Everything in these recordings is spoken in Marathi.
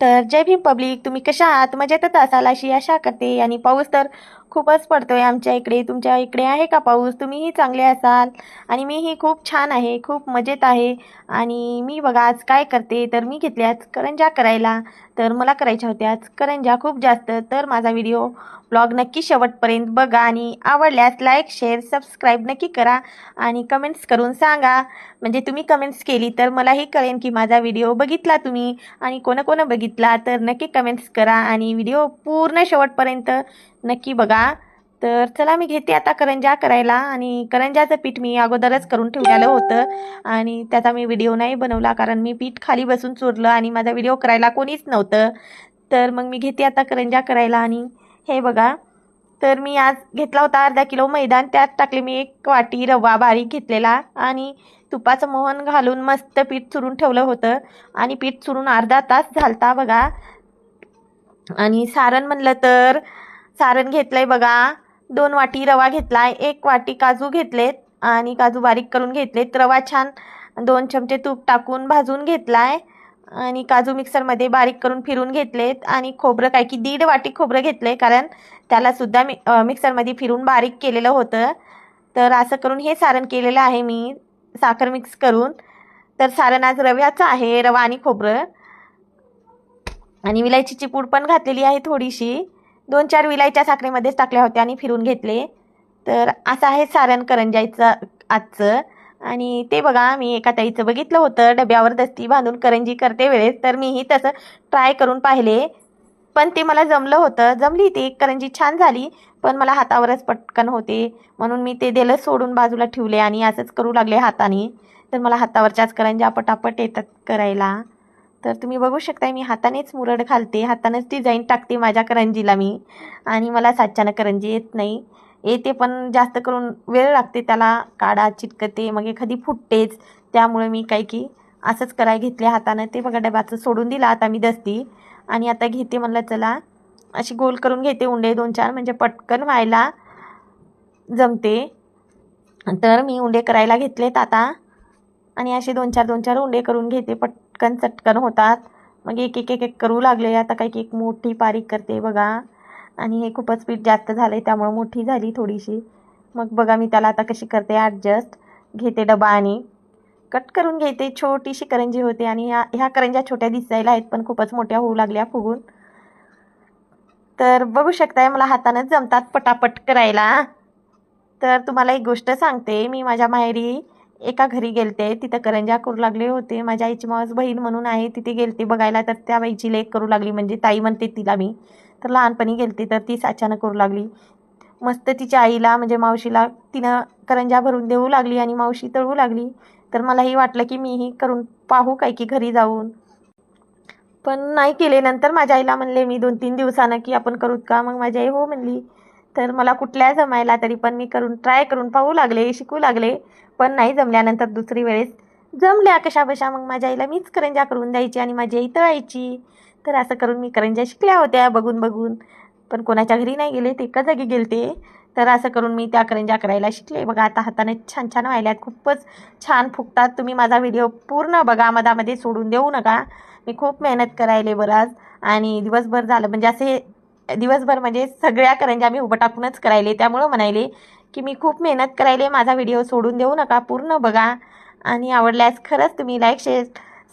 तर जय भीम पब्लिक तुम्ही कशा आहात? मजेतच असाल अशी आशा करते. आणि पाऊस तर खूपच पडतोय आमच्या इकडे. तुमच्या इकडे आहे का पाऊस? तुम्हीही चांगले असाल. आणि मीही खूप छान आहे खूप मजेत आहे. आणि मी बघा आज काय करते? तर मी घेतल्या आज करंजा करायला. तर मला करायच्या होत्या आज करंजा खूप जास्त. तर माझा व्हिडिओ ब्लॉग नक्की शेवटपर्यंत बघा आणि आवडल्यास लाईक शेअर सबस्क्राईब नक्की करा आणि कमेंट्स करून सांगा. म्हणजे तुम्ही कमेंट्स केली तर मलाही कळेन की माझा व्हिडिओ बघितला तुम्ही आणि कोणा कोणा बघितला तर नक्की कमेंट्स करा आणि व्हिडिओ पूर्ण शेवटपर्यंत नक्की बघा. तर चला मी घेते आता करंजा करायला आणि करंजाचं पीठ मी अगोदरच करून ठेवलेलं होतं आणि त्याचा मी व्हिडिओ नाही बनवला कारण मी पीठ खाली बसून चुरलं आणि माझा व्हिडिओ करायला कोणीच नव्हतं. तर मग मी घेते आता करंजा करायला आणि हे बघा. तर मी आज घेतला होता अर्धा किलो मैदान. त्यात टाकले मी एक वाटी रवा बारीक घेतलेला आणि तुपाचं मोहन घालून मस्त पीठ चुरून ठेवलं होतं. आणि पीठ चुरून अर्धा तास झालता बघा. आणि सारण म्हणलं तर सारण घेतलंय बघा. दोन वाटी रवा घेतलाय. एक वाटी काजू घेतलेत आणि काजू बारीक करून घेतलेत. रवा छान दोन चमचे तूप टाकून भाजून घेतलाय. आणि काजू मिक्सरमध्ये बारीक करून फिरून घेतलेत आणि खोबरं काय की दीड वाटी खोबरं घेतलंय कारण त्याला सुद्धा मी मिक्सरमध्ये फिरून बारीक केलेलं होतं. तर असं करून हे सारण केलेलं आहे मी साखर मिक्स करून. तर सारण आज रव्याचं आहे रवा आणि खोबरं. आणि विलायचीची पूड पण घातलेली आहे थोडीशी. दोन चार विलायच्या साखरेमध्येच टाकल्या होत्या आणि फिरून घेतले. तर असं आहे सारण करंजायचं आजचं. आणि ते बघा मी एका ताईचं बघितलं होतं डब्यावर दस्ती बांधून करंजी करते वेळेस तर मीही तसं ट्राय करून पाहिले. पण ते मला जमलं होतं. जमली ती करंजी छान झाली पण मला हातावरच पटकन होते. म्हणून मी ते दिलं सोडून बाजूला ठेवले आणि असंच करू लागले हाताने. तर मला हातावरच्याच करंज्या पटापट येतात करायला. तर तुम्ही बघू शकताय मी हातानेच मुरड घालते. हातानेच डिझाईन टाकते माझ्या करंजीला मी. आणि मला साच्यानं करंजी येत नाही. येते पण जास्त करून वेळ लागते त्याला. काढा चिटकते मग एखादी फुटतेच. त्यामुळे मी काय की असंच कराय घेतले हातानं. ते बघा डब्याचं सोडून दिला. आता मी दसती आणि आता घेते म्हणलं चला अशी गोल करून घेते उंडे दोन चार. म्हणजे पटकन व्हायला जमते. तर मी उंडे करायला घेतलेत आता. आणि असे दोन चार दोन चार उंडे करून घेते. पटकन चटकन होतात. मग एक एक एक एक करू लागले. आता काही एक मोठी पारीक करते बघा. आणि हे खूपच पीठ जास्त झालं आहे त्यामुळं मोठी झाली थोडीशी. मग बघा मी त्याला आता कशी करते ॲडजस्ट घेते डबा आणि कट करून घेते. छोटीशी करंजी होते आणि ह्या ह्या करंज्या छोट्या दिसायला आहेत पण खूपच मोठ्या होऊ लागल्या फुगून. तर बघू शकताय मला हातानंच जमतात पटापट करायला. तर तुम्हाला एक गोष्ट सांगते मी माझ्या माहेरी एका घरी गेलते तिथं करंजा करू लागले होते. माझ्या आईची मावस बहीण म्हणून आहे तिथे गेलते बघायला. तर त्या बाईची लेख करू लागली. म्हणजे ताई म्हणते तिला मी. तर लहानपणी गेलते तर तीच अचानक करू लागली. मस्त तिच्या आईला म्हणजे मावशीला तिनं करंजा भरून देऊ लागली आणि मावशी तळू लागली. तर मलाही वाटलं की मीही करून पाहू काय की घरी जाऊन. पण नाही केले. नंतर माझ्या आईला म्हणले मी दोन तीन दिवसानं की आपण करूत का? मग माझी आई हो म्हणली तर मला कुठल्या जमायला तरी पण मी करून ट्राय करून पाहू लागले शिकू लागले. पण नाही जमल्यानंतर दुसरी वेळेस जमल्या कशा बशा मग माझ्या आईला मीच करंजा करून द्यायची आणि माझी आई तळायची. तर असं करून मी करंजा शिकल्या होत्या बघून बघून. पण कोणाच्या घरी नाही गेले ते एका जागी गेलते. तर असं करून मी त्या करंजा करायला शिकले. बघा आता हाताने छान छान व्हायल्यात. खूपच छान फुगतात. तुम्ही माझा व्हिडिओ पूर्ण बघा. मधामध्ये सोडून देऊ नका. मी खूप मेहनत करायले बराच. आणि दिवसभर झालं. म्हणजे असे दिवसभर म्हणजे सगळ्या करंज्या मी उभं टाकूनच करायले. त्यामुळं म्हणायले की मी खूप मेहनत करायले माझा व्हिडिओ सोडून देऊ नका पूर्ण बघा. आणि आवडल्यास खरंच तुम्ही लाईक शेअर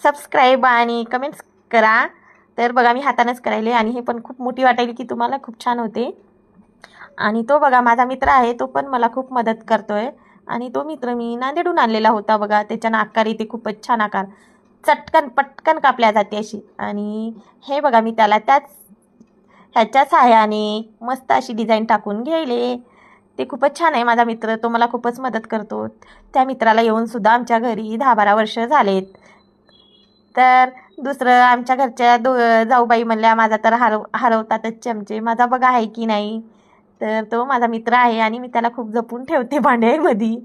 सबस्क्राईब आणि कमेंट्स करा. तर बघा मी हातानंच करायले आणि हे पण खूप मोठी वाटायली की तुम्हाला खूप छान होते. आणि तो बघा माझा मित्र आहे तो पण मला खूप मदत करतोय. आणि तो मित्र मी नांदेडून आणलेला होता बघा त्याच्या आकार येते खूपच छान आकार. चटकन पटकन कापल्या जाते अशी. आणि हे बघा मी त्याला त्याच ह्याच्या सहाय्याने मस्त अशी डिझाईन टाकून घ्यायले. ते खूपच छान आहे माझा मित्र तो मला खूपच मदत करतो. त्या मित्राला येऊनसुद्धा आमच्या घरी दहा बारा वर्ष झालेत. तर दुसरं आमच्या घरच्या दो जाऊबाई म्हणल्या माझा तर हरव हरवतातच चमचे. माझा बघा आहे की नाही? तर तो माझा मित्र आहे आणि मी त्याला खूप जपून ठेवते भांड्यामध्ये.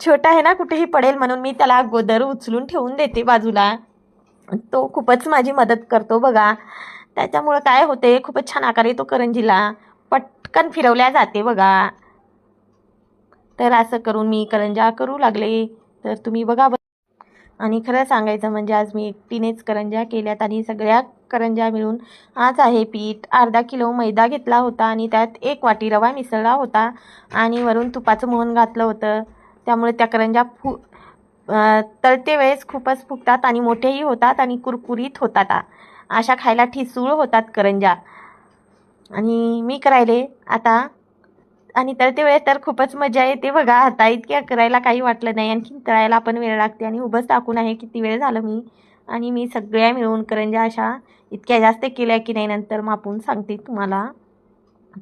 छोटा आहे ना कुठेही पडेल म्हणून मी त्याला अगोदर उचलून ठेवून देते बाजूला. तो खूपच माझी मदत करतो बघा. त्याच्यामुळं काय होते खूपच छान आकार येतो करंजीला पटकन फिरवल्या जाते बघा. तर असं करून मी करंजा करू लागले. तर तुम्ही बघा आणि खरं सांगायचं म्हणजे आज मी एकटीनेच करंज्या केल्यात आणि सगळ्या करंज्या मिळून आज आहे पीठ. अर्धा किलो मैदा घेतला होता आणि त्यात एक वाटी रवा मिसळला होता आणि वरून तुपाचं मोहन घातलं होतं. त्यामुळे त्या करंज्या फु तळते वेळेस खूपच फुगतात आणि मोठेही होतात आणि कुरकुरीत होतात. अशा खायला ठिसूळ होतात करंज्या आणि मी करायले आता आणि तळते वेळेस तर खूपच मजा येते बघा आता इतक्या करायला काही वाटलं नाही आणखी तळायला पण वेळ लागते आणि उभंच टाकून आहे किती वेळ झालं मी. आणि मी सगळ्या मिळून करंज्या अशा इतक्या जास्त केल्या की नाही नंतर मापून सांगते तुम्हाला.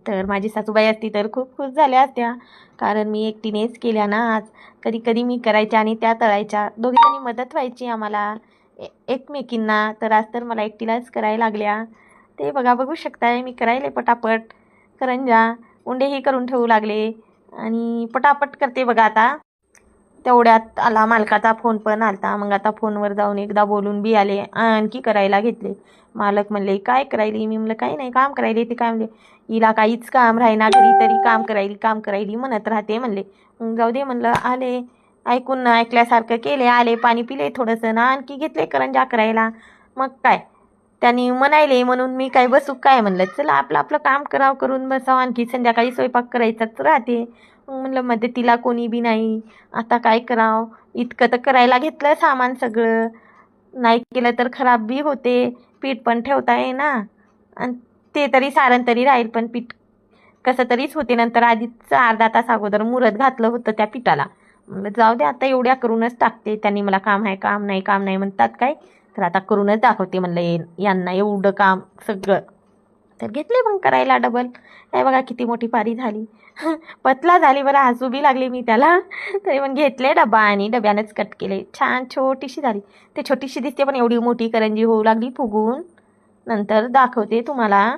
तर माझी सासूबाई असती तर खूप खुश झाल्या असत्या कारण मी एकटीनेच केल्या ना आज. कधी कधी मी करायच्या आणि त्या तळायच्या. दोघीजणी मदत व्हायची आम्हाला. ए- एकमेकींना तर आज तर मला एकटीलाच करायला लागल्या. ते बघा बघू शकताय मी करायले पटापट. करंजा उंडेही करून ठेवू लागले. आणि पटापट करते बघा आता. तेवढ्यात आला मालकाचा फोन पण आलता मग आता फोनवर जाऊन एकदा बोलून बी आले. आणखी करायला घेतले. मालक म्हणले काय करायली? मी म्हणलं काही नाही काम करायली. ते काय म्हणले हिला काहीच काम राहीना घरी तरी काम करायली काम करायली म्हणत राहते म्हणले. मग जाऊ दे म्हणलं आले. ऐकून ना ऐकल्यासारखं केले आले पाणी पिले थोडंसं ना आणखी घेतले करंजा करायला मग काय? त्यांनी म्हणायले म्हणून मी काय बसू काय? म्हणलं चला आपलं आपलं काम करावं करून बसावं. आणखी संध्याकाळी स्वयंपाक करायचाच राहते. म्हणलं मध्ये तिला कोणी बी नाही. आता काय करावं? इतकं तर करायला घेतलं सामान सगळं. नाही केलं तर खराब बी होते. पीठ पण ठेवता ये ना. आणि ते तरी सारण तरी राहील पण पीठ कसं तरीच होते. नंतर आधीच अर्धा तास अगोदर मुरत घातलं होतं त्या पिठाला. जाऊ दे आता एवढ्या करूनच टाकते. त्यांनी मला काम आहे काम नाही काम नाही म्हणतात काय? तर आता करूनच दाखवते म्हणलं यांना एवढं काम सगळं. तर घेतले मग करायला डबल. नाही बघा किती मोठी पारी झाली. पतला झाली बरं हसू बी लागली मी त्याला. तरी मग घेतले डबा आणि डब्यानंच कट केले. छान छोटीशी झाली. ते छोटीशी दिसते पण एवढी मोठी करंजी होऊ लागली फुगून. नंतर दाखवते तुम्हाला.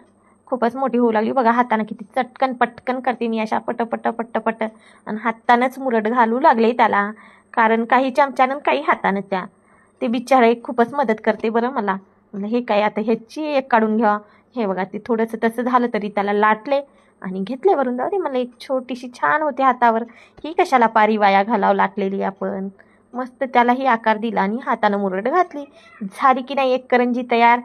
खूपच मोठी होऊ लागली. बघा हातानं किती चटकन पटकन करते मी अशा पट पट पट पट. आणि हातानंच मुरड घालू लागले त्याला. कारण काही चमच्यानं काही हातानं त्या. ते बिचारा एक खूपच मदत करते बरं मला. म्हणलं हे काय आता ह्याची एक काढून घ्या. हे बघा ते थोडंसं तसं झालं तरी त्याला लाटले आणि घेतले वरून. जाऊ दे मला एक छोटीशी छान होते हातावर. ही कशाला पारी वाया घालावं लाटलेली आपण? मस्त त्यालाही आकार दिला आणि हातानं मुरड घातली. झाली की नाही एक करंजी तयार?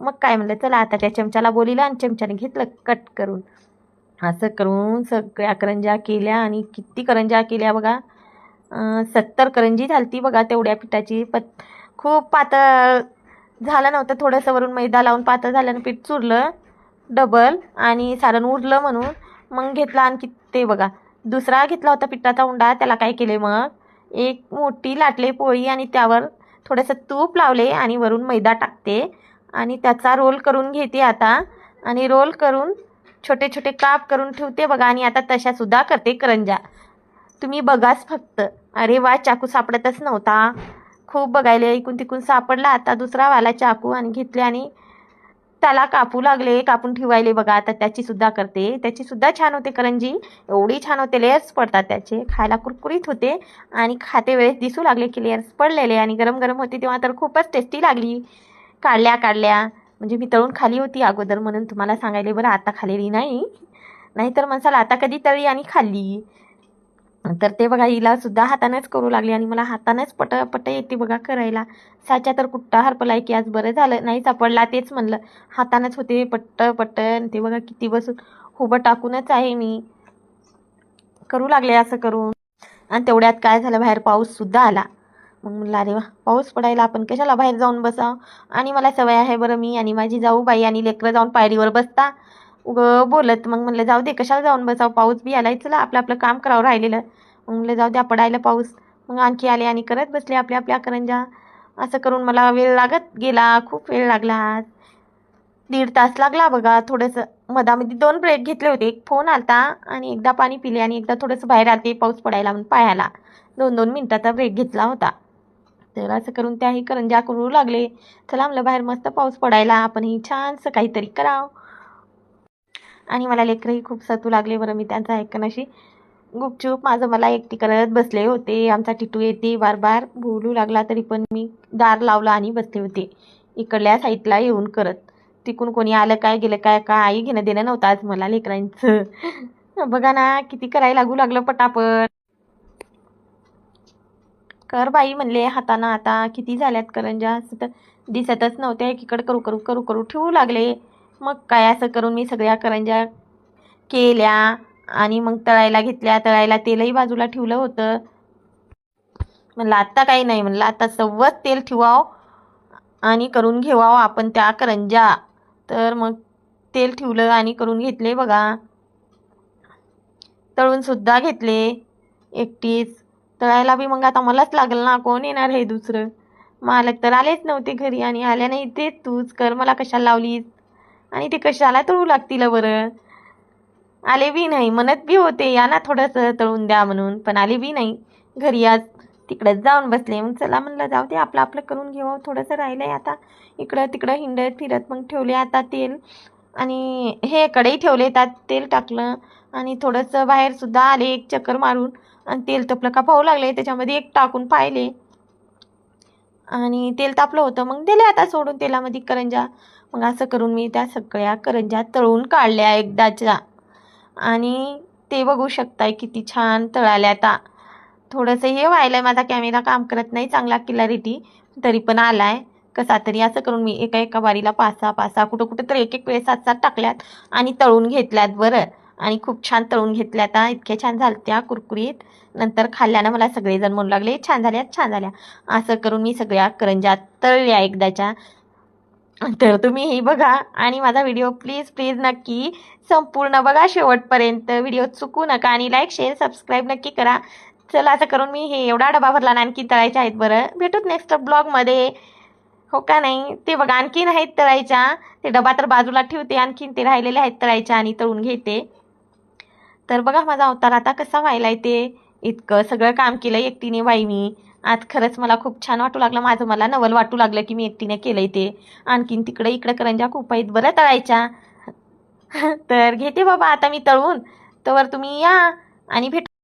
मग काय म्हणलं चला आता त्या चमच्याला बोलिला आणि चमच्याने घेतलं कट करून. असं करून सगळ्या करंज्या केल्या आणि किती करंज्या केल्या बघा. सत्तर करंजी झालती बघा तेवढ्या पिठाची. पत खूप पातळ झालं नव्हतं थोडंसं वरून मैदा लावून पातळ झाल्यानं पीठ चुरलं. डबल आणि सारण उरलं म्हणून मग घेतला आणखी ते बघा. दुसरा घेतला होता पिठाचा उंडा त्याला काय केले मग? एक मोठी लाटले पोळी आणि त्यावर थोडंसं तूप लावले आणि वरून मैदा टाकते. आणि त्याचा रोल करून घेते आता. आणि रोल करून छोटे छोटे काप करून ठेवते बघा. आणि आता तशासुद्धा करते करंजा. तुम्ही बघाच फक्त. अरे वा चाकू सापडतच नव्हता. खूप बघायला इकून तिकून सापडला. आता दुसरा वाला चाकू आणि घेतले आणि त्याला कापू लागले. कापून ठेवायले बघा. आता त्याचीसुद्धा करते. त्याचीसुद्धा छान होते करंजी. एवढी छान होते लेयर्स पडतात त्याचे. खायला कुरकुरीत होते. आणि खाते वेळेस दिसू लागले की लेयर्स पडलेले. आणि गरम गरम होते तेव्हा तर खूपच टेस्टी लागली. काढल्या काढल्या. म्हणजे मी तळून खाली होती अगोदर म्हणून तुम्हाला सांगायले बरं आता खाल्लेली नाही. नाहीतर म्हणसाल आता कधी तळी आणि खाल्ली? तर ते बघा हिला सुद्धा हातानेच करू लागली आणि मला हातानेच पट पट येते बघा करायला. साच्या तर कुट्टा हरपलाय की आज बरं झालं नाही सापडला तेच म्हणलं. हातानेच होते पट्ट पट्ट ते बघा किती बसून उभं टाकूनच आहे मी. करू लागले असं करून. आणि तेवढ्यात काय झालं बाहेर पाऊस सुद्धा आला. मग म्हणलं अरे वा पाऊस पडायला आपण कशाला बाहेर जाऊन बसावं आणि मला सवय आहे बरं मी आणि माझी जाऊ बाई आणि लेकरं जाऊन पायरीवर बसता. उगं बोलत मग म्हणलं जाऊ दे कशाला जाऊन बसावं? पाऊस बी आलाय चला आपलं आपलं काम करावं राहिलेलं. मग म्हणलं जाऊ द्या पडायला पाऊस. मग आणखी आले आणि करत बसले आपल्या आपल्या करंजा. असं करून मला वेळ लागत गेला खूप वेळ लागला. दीड तास लागला बघा थोडंसं मधामध्ये दोन ब्रेक घेतले होते. एक फोन आलता आणि एकदा पाणी पिले आणि एकदा थोडंसं बाहेर आलते पाऊस पडायला म्हणून पायाला. दोन दोन मिनटाचा ब्रेक घेतला होता. तर असं करून त्याही करंजा करू लागले. चला आमला बाहेर मस्त पाऊस पडायला. आपणही छानसं काहीतरी करावं. आणि मला लेकरंही खूप सतू लागले बरं मी त्यांचं ऐकन अशी. गुपचूप माझं मला एकटी करत बसले होते. आमचा टिटू येते बार बार बोलू लागला तरी पण मी दार लावला आणि बसले होते. इकडल्या साईडला येऊन करत. तिकून कोणी आलं काय गेलं काय काही घेणं देणं नव्हतं आज मला लेकरांचं. बघा ना किती करायला लागू लागलं पटापट. कर बाई म्हणले हातानं आता किती झाल्यात करंजा. असं तर दिसतच नव्हत्या एकीकडे करू करू करू करू ठेवू लागले. मग काय असं करून मी सगळ्या करंजा केल्या आणि मग तळायला घेतल्या. तळायला तेलही बाजूला ठेवलं होतं. म्हणलं आत्ता काही नाही. म्हणलं आता सव्वच तेल ठेवावं आणि करून घेवावं आपण त्या करंजा. तर मग तेल ठेवलं आणि करून घेतले बघा. तळून सुद्धा घेतले एकटीच. तळायला बी मग आता मलाच लागलं ना कोण येणार हे दुसरं? मालक तर आलेच नव्हते घरी आणि आल्या नाही ते तूच कर मला कशाला लावलीस? आणि ते कशाला तळू लागतील बरं? आले बी नाही म्हणत बी होते या ना थोडंसं तळून द्या म्हणून पण आले बी नाही. घरी आज तिकडंच जाऊन बसले मग चला म्हणलं जाऊ दे आपलं आपलं करून घेऊ थोडंसं राहिलं आहे आता. इकडं तिकडं हिंडत फिरत मग ठेवले आता तेल. आणि हे कढई ठेवले त्यात तेल टाकलं. आणि थोडंसं बाहेरसुद्धा आले एक चक्कर मारून. आणि तेल तपलं का पाहू लागले त्याच्यामध्ये एक टाकून पाहिले. आणि तेल तापलं होतं मग दिले आता सोडून तेलामध्ये करंजा. मग असं करून मी त्या सगळ्या करंजा तळून काढल्या एकदाच्या. आणि ते बघू शकताय किती छान तळाल्या आता. थोडंसं हे व्हायलं माझा कॅमेरा काम करत नाही चांगला क्लॅरिटी तरी पण आलाय. कसा तरी असं करून मी एका एका बारीला पाच सहा पाच सहा कुठं कुठं तर एक एक वेळेस सात सात टाकल्यात आणि तळून घेतल्यात बरं. आणि खूप छान तळून घेतल्या आता. इतक्या छान झालत्या कुरकुरीत. नंतर खाल्ल्यानं मला सगळेजण म्हणू लागले छान झाल्या छान झाल्या. असं करून मी सगळ्या करंज्या तळल्या एकदाच्या. तर तुम्हीही बघा आणि माझा व्हिडिओ प्लीज प्लीज नक्की संपूर्ण बघा शेवटपर्यंत. व्हिडिओ चुकू नका आणि लाईक शेअर सबस्क्राईब नक्की करा. चला असं करून मी हे एवढा डबा भरला आणखी तळायचे आहेत बरं. भेटूत नेक्स्ट ब्लॉगमध्ये हो का नाही? ते बघा आणखीन आहेत तळायच्या. ते डबा तर बाजूला ठेवते आणखीन ते राहिलेले आहेत तळायच्या आणि तळून घेते. तर बघा माझा अवतार आता कसा व्हायला ते. इतकं सगळं काम केलं एकटीने बाई मी आज खरंच मला खूप छान वाटू लागलं. माझं मला नवल वाटू लागलं की मी एकटीने केलंय ते. आणखीन तिकडे इकडं करंजा खूप आहेत. बरं तळायच्या. तर घेते बाबा आता मी तळून. तर तुम्ही या आणि भेट